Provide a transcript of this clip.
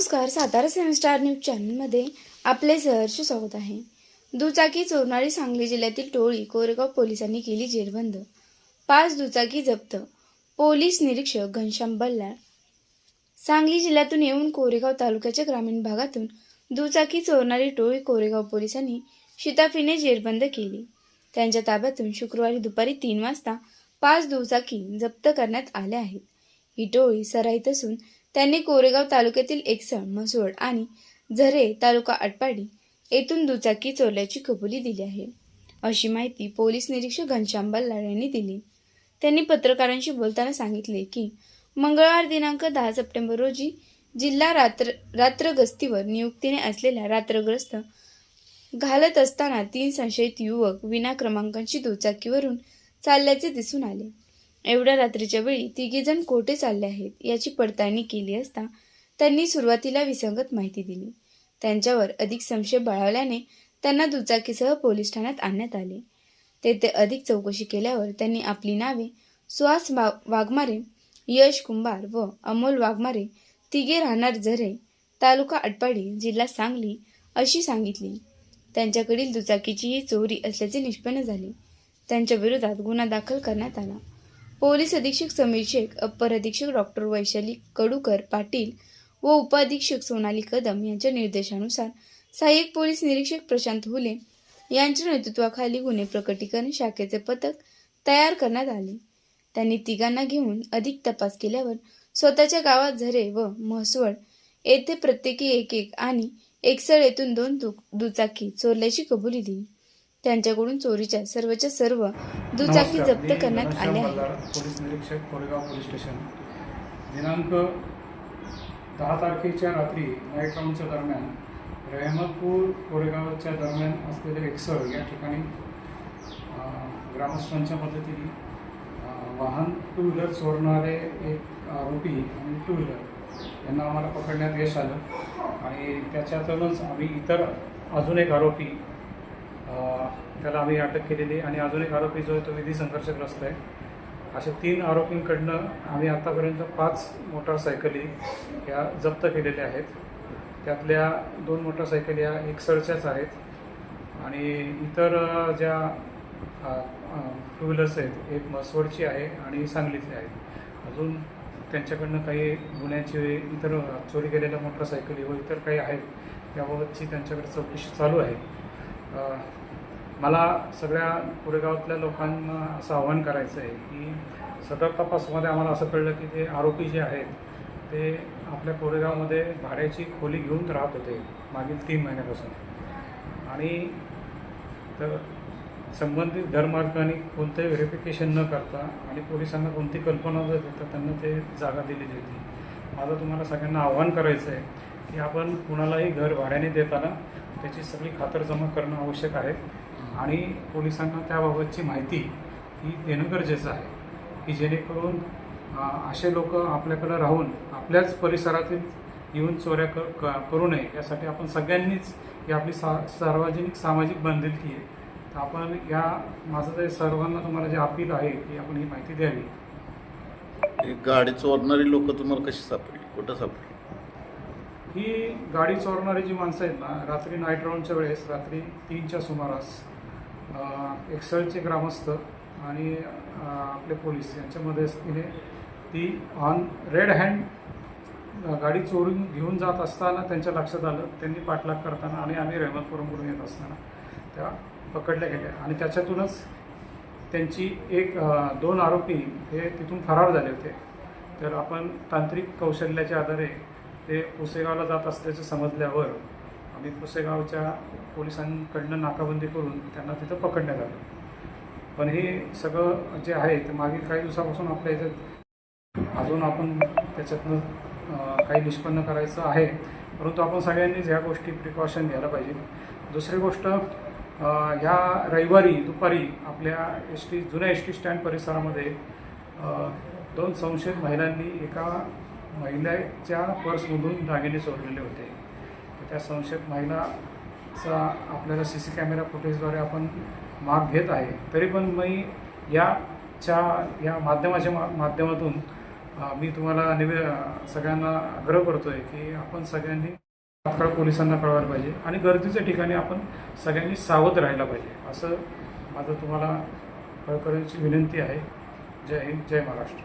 नमस्कार सातारा सेवन star news चॅनलमध्ये आपले सहर्ष स्वागत आहे. दुचाकी चोरणारी सांगली जिल्ह्यातील टोळी कोरेगाव पोलिसांनी केली जेरबंद. पाच दुचाकी जप्त. पोलीस निरीक्षक घनश्याम बल्लाळ. सांगली जिल्ह्यातून येऊन कोरेगाव तालुक्याच्या ग्रामीण भागातून दुचाकी चोरणारी टोळी कोरेगाव पोलिसांनी शिताफीने जेरबंद केली. त्यांच्या ताब्यातून शुक्रवारी दुपारी तीन वाजता पाच दुचाकी जप्त करण्यात आल्या आहेत. ही टोळी सराईत असून त्यांनी कोरेगाव तालुक्यातील एकसण म्हसवड आणि झरे तालुका आटपाडी येथून दुचाकी चोरल्याची कबुली दिली आहे. अशी माहिती पोलीस निरीक्षक घनश्याम बल्लाळ यांनी दिली. त्यांनी पत्रकारांशी बोलताना सांगितले की मंगळवार दिनांक दहा सप्टेंबर रोजी जिल्हा रात्र रात्र गस्तीवर नियुक्तीने असलेल्या रात्रग्रस्त घालत असताना तीन संशयित युवक विना क्रमांकांची दुचाकीवरून चालल्याचे दिसून आले. एवढ्या रात्रीच्या वेळी तिघीजण कोठे चालले आहेत याची पडताळणी केली असता त्यांनी सुरुवातीला विसंगत माहिती दिली. त्यांच्यावर अधिक संशय बळावल्याने त्यांना दुचाकीसह पोलीस ठाण्यात आणण्यात आले. तेथे अधिक चौकशी केल्यावर त्यांनी आपली नावे सुहास वा वाघमारे यश कुंभार व अमोल वाघमारे तिघे राहणार झरे तालुका आटपाडी जिल्हा सांगली अशी सांगितली. त्यांच्याकडील दुचाकीची ही चोरी असल्याचे निष्पन्न झाले. त्यांच्या विरोधात गुन्हा दाखल करण्यात आला. पोलीस अधीक्षक समीर शेख अप्पर अधीक्षक डॉक्टर वैशाली कडूकर पाटील व उपअधीक्षक सोनाली कदम यांच्या निर्देशानुसार सहाय्यक पोलीस निरीक्षक प्रशांत हुले यांच्या नेतृत्वाखाली गुन्हे प्रकटीकरण शाखेचे पथक तयार करण्यात आले. त्यांनी तिघांना घेऊन अधिक तपास केल्यावर स्वतःच्या गावात झरे व म्हसवड येथे प्रत्येकी एक एक आणि एकसळ येथून दोन दु दुचाकी चोरल्याची कबुली दिली. त्यांच्याकडून चोरीच्या सर्वच्या सर्व दुचाकी. जप्त करण्यात आल्या पोलीस निरीक्षक कोरेगाव पोलीस स्टेशन. दिनांक दहा तारखेच्या रात्री नाईट राऊंडच्या दरम्यान रहमतपूर कोरेगावच्या दरम्यान असलेले एकसर या ठिकाणी ग्रामस्थांच्या मदतीने वाहन टू व्हीलर चोरणारे एक आरोपी आणि टू व्हीलर यांना आम्हाला पकडण्यात यश आलं. आणि त्याच्यातूनच आम्ही इतर अजून एक आरोपी त्याला आम्ही अटक केलेली आणि अजून एक आरोपी जो आहे तो विधी संघर्षग्रस्त आहे. अशा तीन आरोपींकडनं आम्ही आत्तापर्यंत पाच मोटारसायकली या जप्त केलेल्या आहेत. त्यातल्या दोन मोटारसायकली या एकसळच्याच आहेत आणि इतर ज्या टू व्हीलर्स आहेत एक मसवडची आहे आणि सांगलीतली आहे. अजून त्यांच्याकडनं काही गुन्ह्याची इतर चोरी केलेल्या मोटारसायकली व इतर काही आहेत त्याबाबतची त्यांच्याकडे चौकशी चालू आहे. मला सगळ्या कोरेगावातल्या लोकांना असं आव्हान करायचं आहे की सदर तपासमध्ये आम्हाला असं कळलं की ते आरोपी जे आहेत ते आपल्या कोरेगावमध्ये भाड्याची खोली घेऊन राहत होते मागील तीन महिन्यापासून. आणि तर संबंधित घरमालकांनी कोणतंही व्हेरिफिकेशन न करता आणि पोलिसांना कोणती कल्पना न देता त्यांना ते जागा दिलेली होती. माझं तुम्हाला सगळ्यांना आव्हान करायचं आहे की आपण कुणालाही घर भाड्याने देताना त्याची सगळी खातरजमा करणं आवश्यक आहे. आणि पोलिसांना त्याबाबतची माहिती ही देणं गरजेचं आहे की जेणेकरून असे लोक आपल्याकडं राहून आपल्याच परिसरातील येऊन चोऱ्या क क- करू नये यासाठी आपण सगळ्यांनीच ही आपली सा सार्वजनिक सामाजिक बांधिलकी आहे. तर आपण या माझं जे सर्वांना तुम्हाला जे अपील आहे की आपण ही माहिती द्यावी. ही गाडी चोरणारी लोक तुम्हाला कशी सापडली? कुठं सापडली? ही गाडी चोरणारी जी माणसं आहेत ना रात्री नाईट राऊंडच्या वेळेस रात्री तीनच्या सुमारास एक्सलचे ग्रामस्थ आणि आपले पोलीस यांच्यामध्ये तिने ती ऑन रेड हँड गाडी चोरून घेऊन जात असताना त्यांच्या लक्षात आलं. त्यांनी पाठलाग करताना आणि आम्ही रहमतपुरमकडून येत असताना त्या पकडल्या गेल्या. आणि त्याच्यातूनच त्यांची एक दोन आरोपी हे तिथून फरार झाले होते. तर आपण तांत्रिक कौशल्याच्या आधारे ते उसेगावला जात असल्याचं समजल्यावर आणि पुसेगावच्या पोलिसांकडनं नाकाबंदी करून त्यांना तिथं पकडण्यात आलं. पण हे सगळं जे आहे ते मागील काही दिवसापासून आपल्या इथं अजून आपण त्याच्यातनं काही निष्पन्न करायचं आहे. परंतु आपण सगळ्यांनीच ह्या गोष्टी प्रिकॉशन घ्यायला पाहिजे. दुसरी गोष्ट ह्या रविवारी दुपारी आपल्या एस टी जुन्या एस टी स्टँड परिसरामध्ये दोन संशयित महिलांनी एका महिलेच्या पर्समधून दागिने चोरलेले होते. त्या संशयित महिलाचा आपल्याला सी सी कॅमेरा फुटेजद्वारे आपण माग घेत आहे. तरी पण मी याच्या या माध्यमाच्या मा माध्यमातून मी तुम्हाला निवे सगळ्यांना आग्रह करतोय की आपण सगळ्यांनी तात्काळ पोलिसांना कळवायला पाहिजे आणि गर्दीच्या ठिकाणी आपण सगळ्यांनी सावध राहायला पाहिजे. असं माझं तुम्हाला कळकळीची विनंती आहे. जय हिंद जय महाराष्ट्र.